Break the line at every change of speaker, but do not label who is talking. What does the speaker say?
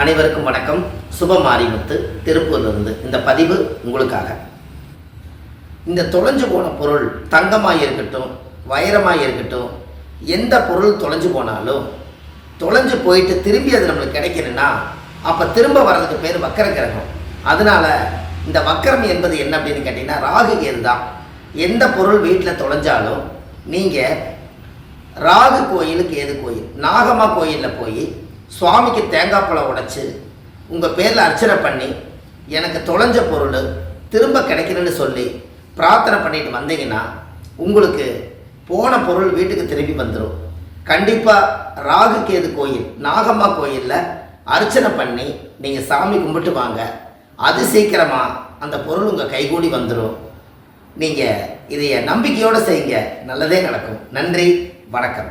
அனைவருக்கும் வணக்கம். சுப மாரிமுத்து திருப்பூர்லேருந்து இந்த பதிவு உங்களுக்காக. இந்த தொலைஞ்சு போன பொருள் தங்கமாக இருக்கட்டும் வைரமாக இருக்கட்டும் எந்த பொருள் தொலைஞ்சு போனாலும் தொலைஞ்சு போயிட்டு திரும்பி அது நம்மளுக்கு கிடைக்கணும்னா அப்போ திரும்ப வர்றதுக்கு பேர் வக்கர கிரகம் அதனால இந்த வக்கரம் என்பது என்ன அப்படின்னு கேட்டிங்கன்னா ராகு கேது தான். எந்த பொருள் வீட்டில் தொலைஞ்சாலும் நீங்கள் ராகு கோயில் கேது கோயில் நாகம்மா கோயிலில் போய் சுவாமிக்கு தேங்காய் பழம் உடைச்சி உங்கள் பேரில் அர்ச்சனை பண்ணி எனக்கு தொலைஞ்ச பொருள் திரும்ப கிடைக்கணும்னு சொல்லி பிரார்த்தனை பண்ணிட்டு வந்தீங்கன்னா உங்களுக்கு போன பொருள் வீட்டுக்கு திரும்பி வந்துடும் கண்டிப்பாக ராகு கேது கோயில் நாகம்மா கோயிலில் அர்ச்சனை பண்ணி நீங்கள் சாமி கும்பிட்டு வாங்க. அது சீக்கிரமாக அந்த பொருள் உங்கள் கைகூடி வந்துடும் நீங்கள் இதைய நம்பிக்கையோடு செய்யுங்க. நல்லதே நடக்கும். நன்றி. வணக்கம்.